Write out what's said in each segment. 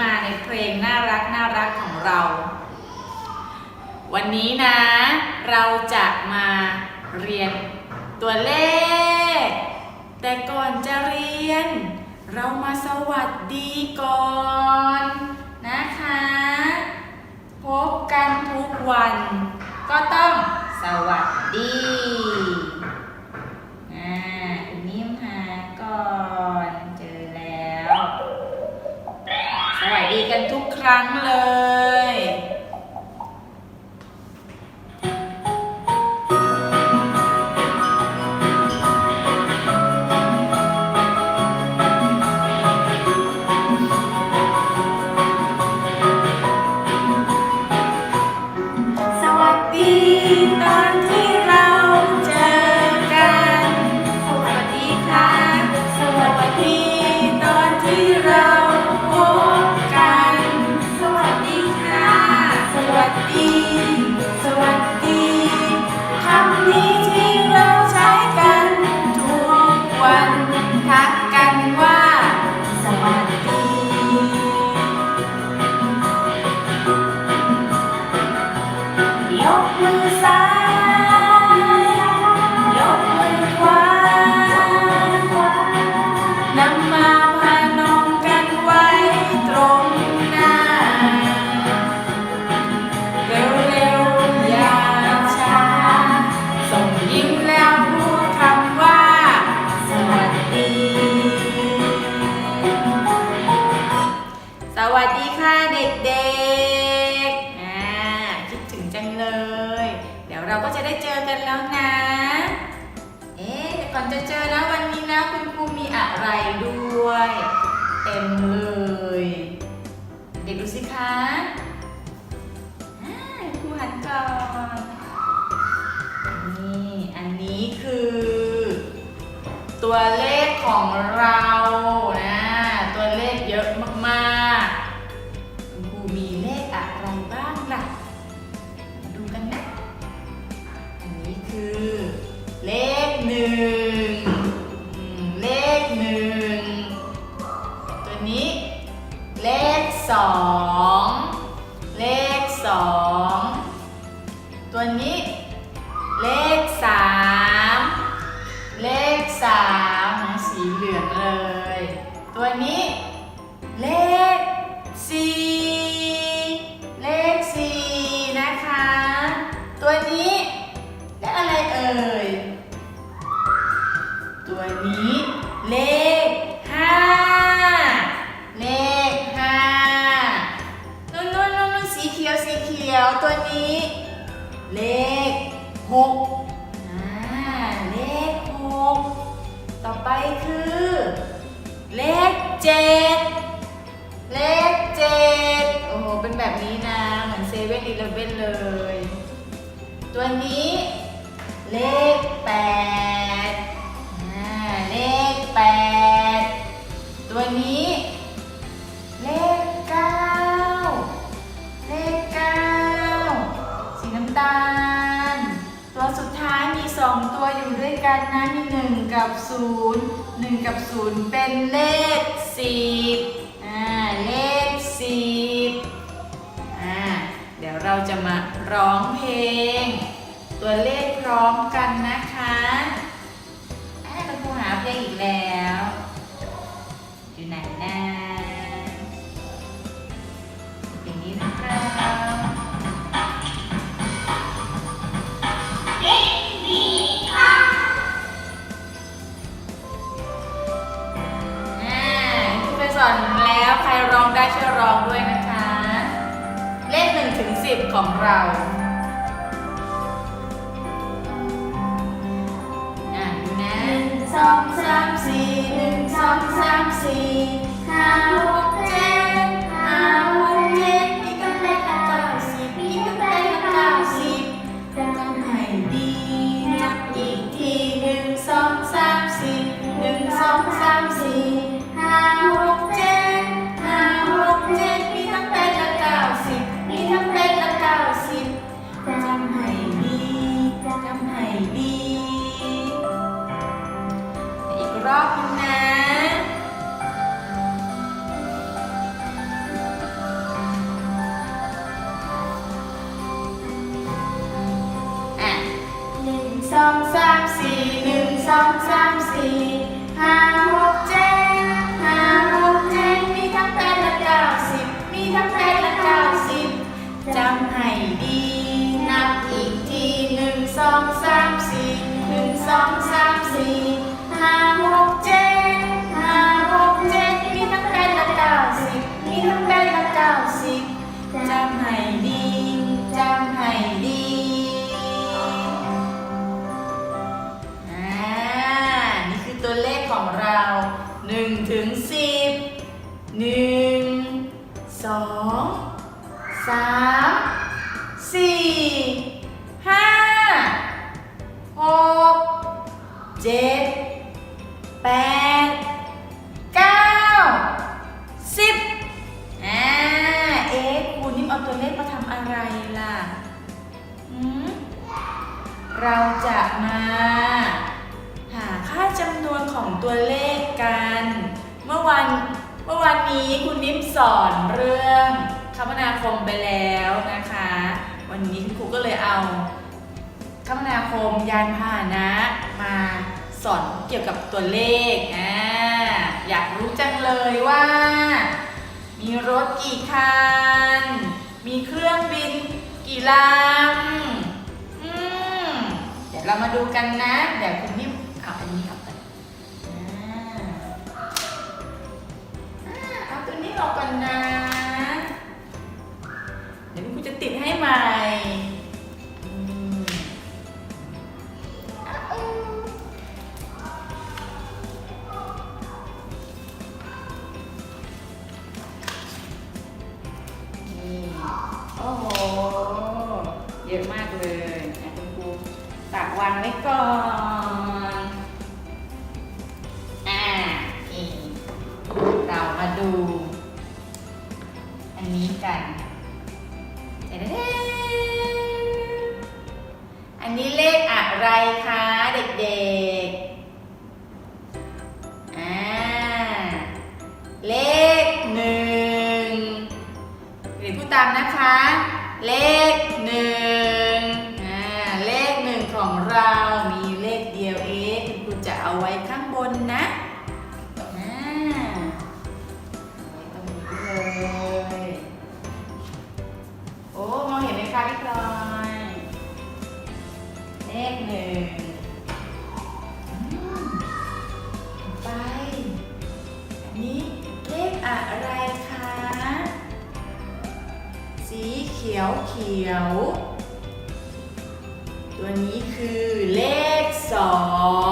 มาในเพลงน่ารักน่ารักของเรา วันนี้นะ เราจะมาเรียนตัวเลข แต่ก่อนจะเรียน เรามาสวัสดีก่อนนะคะ พบกันทุกวัน ก็ต้องสวัสดีอ่านิ่มหาก่อน รั้งเลย แล้วนะ เอ๊ะก่อนจะเจอนะวันนี้นะคุณครูมีอะไรด้วย เต็มเลย เด็กดูสิคะครูหันก่อนนี่อันนี้คือ ตัวเลขของเรา สองเลขสองตัวนี้ ย ตัวนี้เลขแปดเลขแปดตัวนี้ เลขเก้าเลขเก้าสีน้ำตาล ตัวสุดท้ายมีสองตัวอยู่ด้วยกันนะ มีหนึ่งกับศูนย์หนึ่งกับศูนย์เป็นเลขสิบอ่า เลขสิบ เราจะมาร้องเพลง ตัวเลขพร้อมกันนะคะคุณครูหาเพลงอีกแล้ว อยู่ไหนนะย่างนี้นะครับคุณไปสอนแล้วใครร้องได้ช่วยร้องด้วยนะ เลข1ถึง10 ของเราอ่าดูนะสองสามสี่หนึ่งสองสามสี่ห้าหก องสามสี่หนึ่งสองสามสี่ 6 7 8 9 10อ่าเอ๊ะคุณนิ่มเอาตัวเลขมาทำอะไรล่ะหืมเราจะมา หาค่าจำนวนของตัวเลขกัน เมื่อวันเมื่อวันนี้คุณนิ่มสอนเรื่องคมนาคมไปแล้วนะคะ วันนี้คุณครูก็เลยเอาคมนาคมยานพาหนะมา สอนเกี่ยวกับตัวเลขอ่าอยากรู้จังเลยว่า มีรถกี่คัน มีเครื่องบินกี่ลำอืมเดี๋ยวเรามาดูกันนะ เดี๋ยวคุณนิ่มเอาอันนี้ออกก่อนอ่าอ่าเอาตัวนี้ออกก่อนนะ เดี๋ยวคุณจะติดให้ใหม่ ไว้ก่อนอ่านี่เรามาดู อันนี้กันเด้อันนี้เลขอะไรคะเด็กๆ อ่า เลขหนึ่งเดี๋ยวพูดตามนะคะ เลข ยวเขียว ตัวนี้คือเลขสอ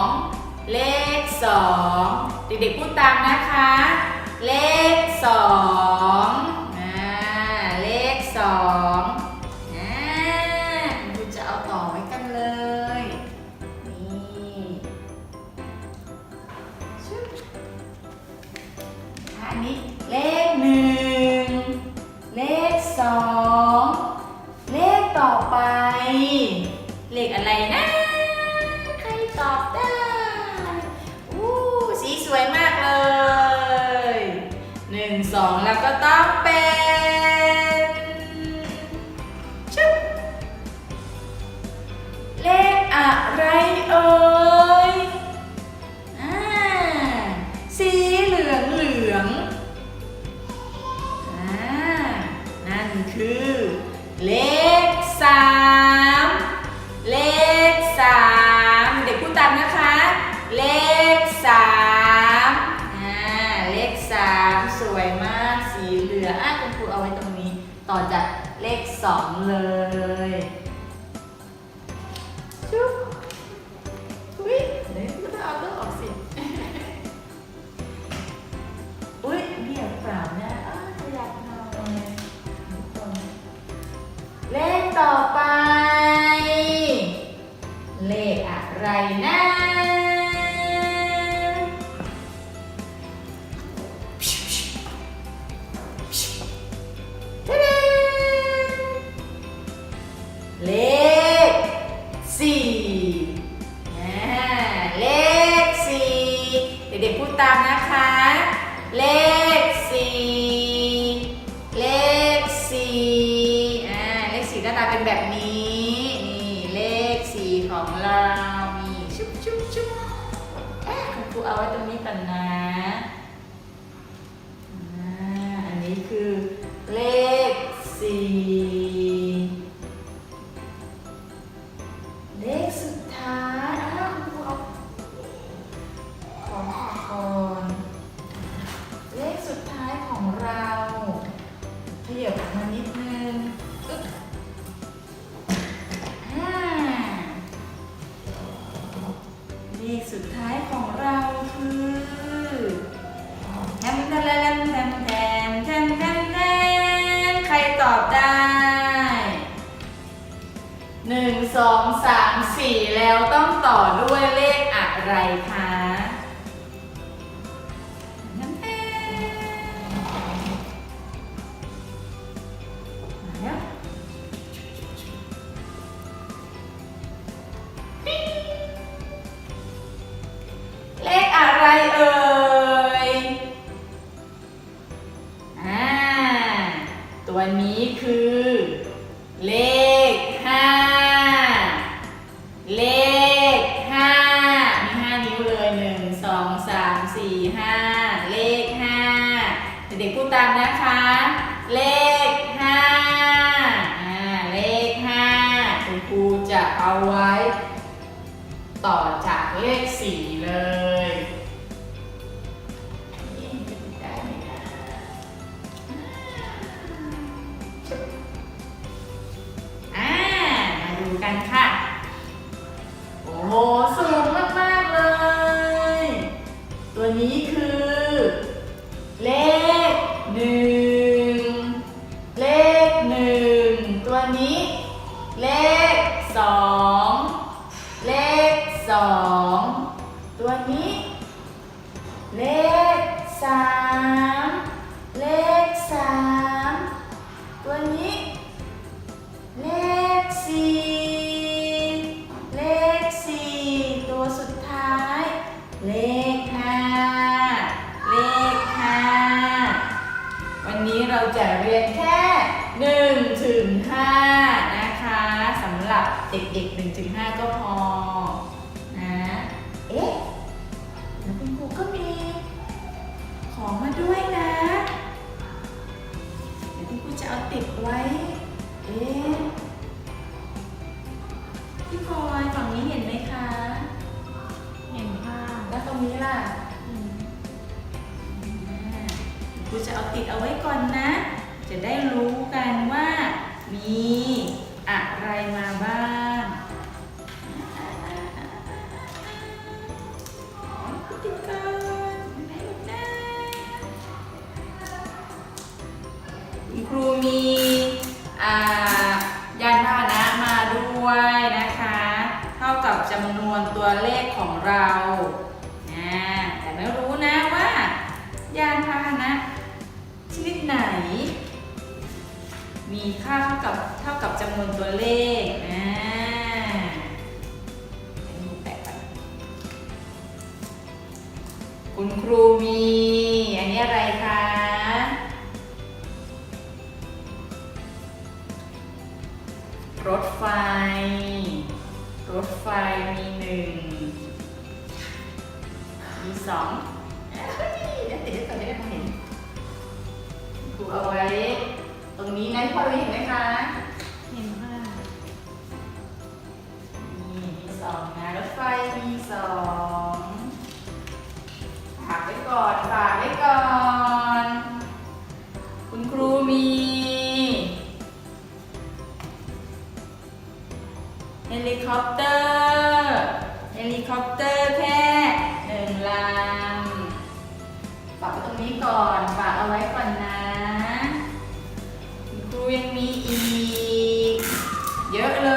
งเลขสองเด็กๆพูดตามนะคะ เลขสอง ก็ต้องเป็นเลขอะไรเออ 2 เลย เป็นแบบนี้ นี่เลขสีของเรา มีชุบชุบชุบอะคครูเอาไว้ตรงนี้ก่อนนะ เอ๊ะพี่พลอยฝั่งนี้เห็นไหมคะ เห็นค่ะแล้วตรงนี้ล่ะกูจะเอาติดเอาไว้ก่อนนะ จะได้รู้กันว่ามีอะไรมาบ้าง เราอ่แต่ไม่รู้นะว่า ยานพาหนะชนิดไหน มีค่าเท่ากับเท่ากับจำนวนตัวเลขอ่าคุณครูมี อันนี้อะไรคะรถไฟ รถไฟมีหนึ่ง สองเดี๋ยวจะได้มาเห็นครูเอาไว้ ตรงนี้นะพ่อเห็นไหมคะเห็นค่ะนี่มีสองนะรถไฟมีสองฝากไว้ก่อนฝากไว้ก่อน คุณครูมี เฮลิคอปเตอร์ เฮลิคอปเตอร์แพท นี้ก่อนฝากเอาไว้ก่อนนะ ครูยังมีอีก เยอะเล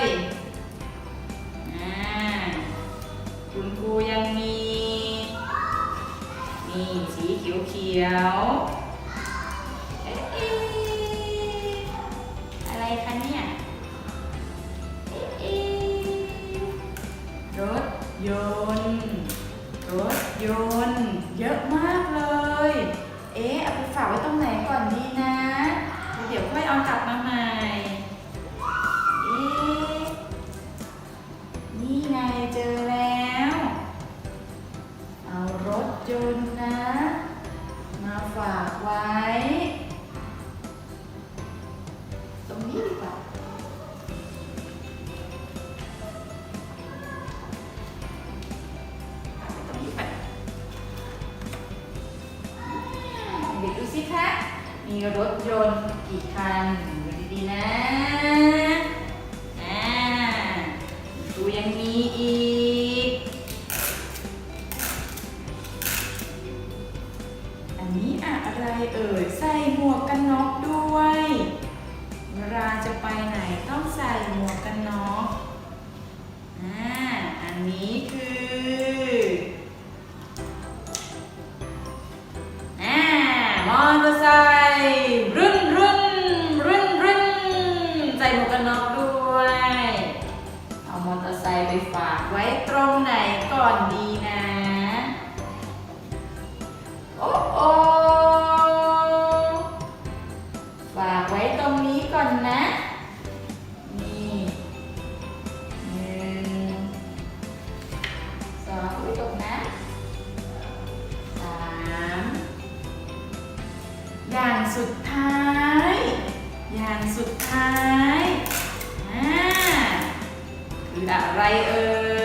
ยคุณครูยังมี นี่สีเขียวเขียว สุดท้าย อย่างสุดท้ายคืออะไรเอ่ย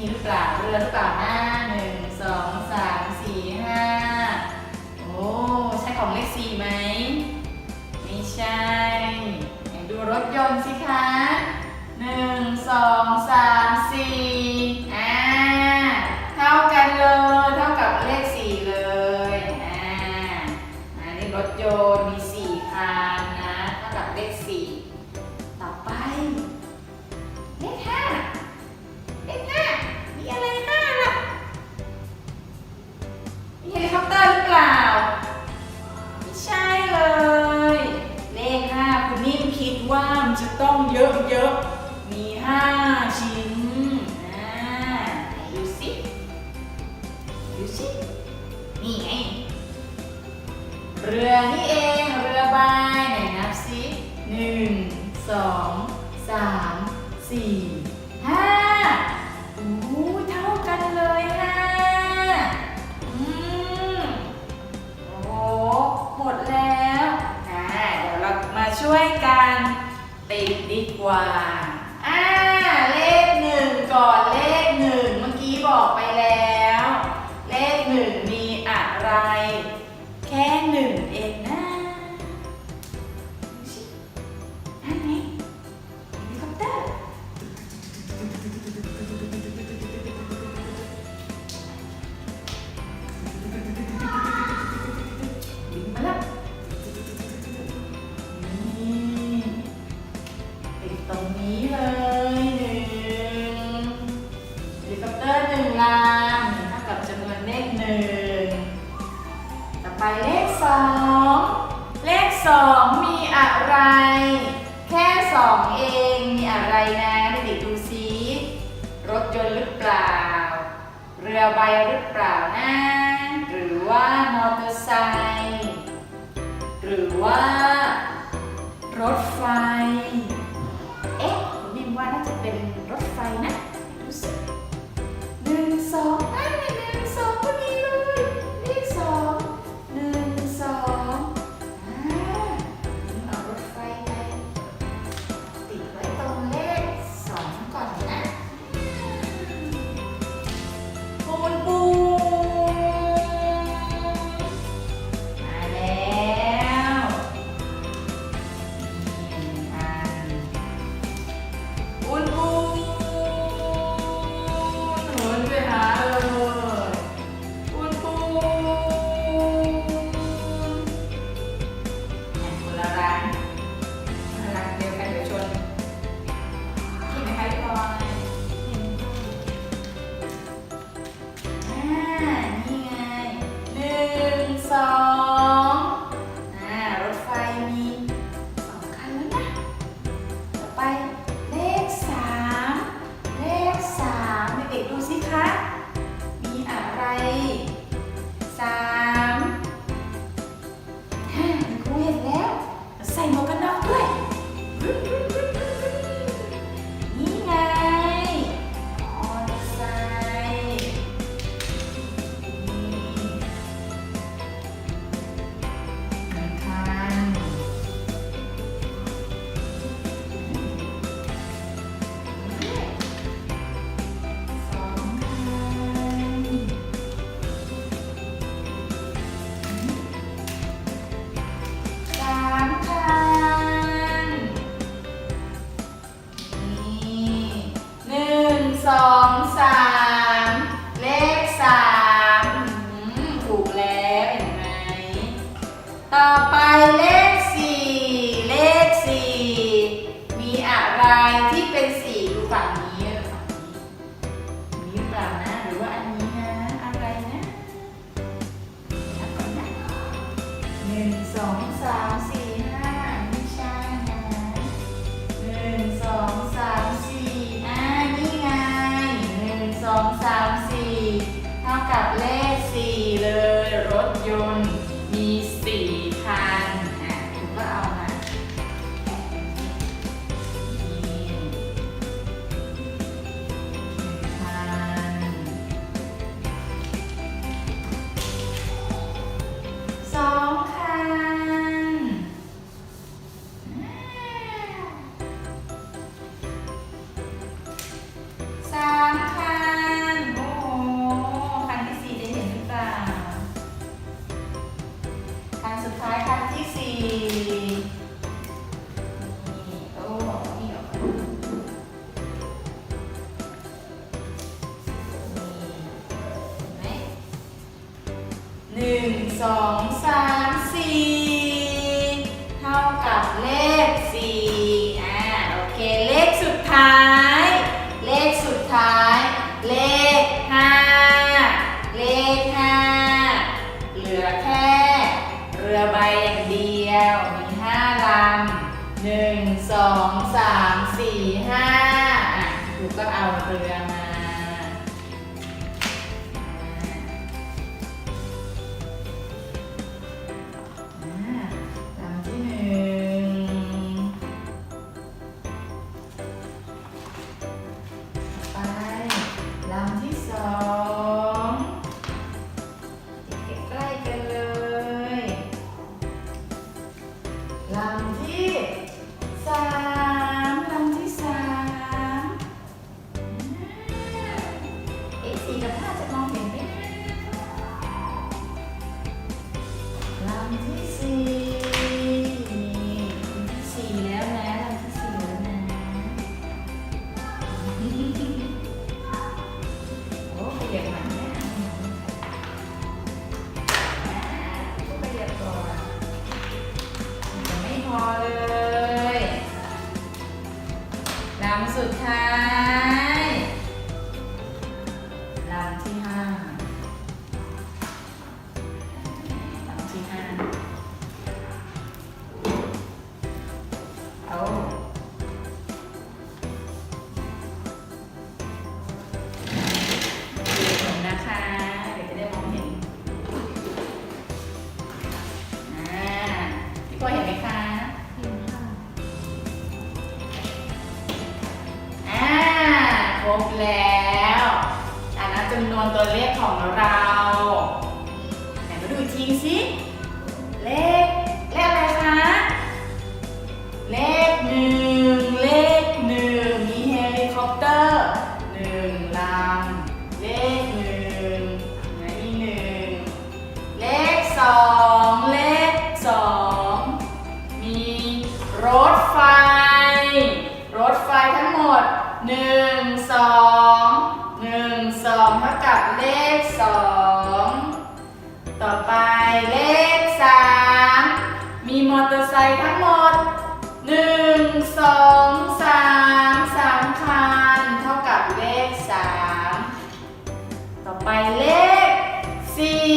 มีหรือเปล่าเรือหรือเปล่าหน้าหนึ่งสองสามสี่ห้าโอ้ใช่ของเลขสี่ไหมไม่ใช่ดูรถยนต์สิคะหนึ่งสองสามสี่ ห้าชิ้นอ่ดูสิดูสินี่ไง เรือนี่เอง เรือใบไหนนับสิหนึ่งสองสามสี่ห้าอ้เท่ากันเลยห้อืมโอ้หมดแล้วอ่เดี๋ยวเรามาช่วยกันติดดีกว่า ววใบหรือเปล่านะ หรือว่ามอเตอร์ไซค์หรือว่ารถไฟ เอ๊ะคุณนิ่มว่าน่าจะเป็นรถไฟนะ บแล้วอ่านับจำนวนตัวเลขของเราไหนมาดูอีกทีสิ เลข หนึ่งสองหนึ่งสองเท่ากับเลขสองต่อไปเลขสามมีมอเตอร์ไซค์ทั้งหมดหนึ่งสองสามสามคันเท่ากับเลขสามต่อไปเลขสี่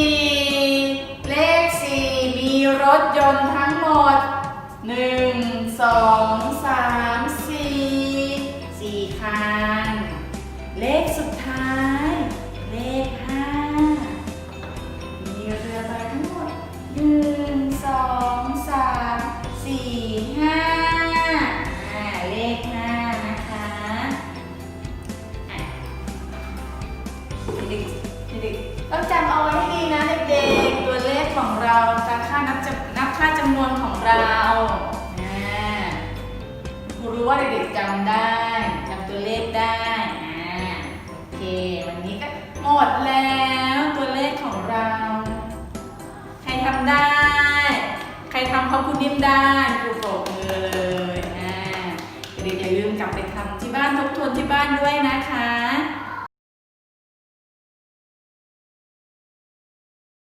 เลขสี่มีรถยนต์ทั้งหมดหนึ่งสองสามำนวนของเราครูรู้ว่าเด็กๆจำได้จำตัวเลขได้โอเค วันนี้ก็หมดแล้วตัวเลขของเรา ใครทำได้ ใครทำเขาคุณนิ่มได้ครูปรบมือเลยเด็กๆอย่าลืมกลับไปทำที่บ้านทบทวนที่บ้านด้วยนะคะ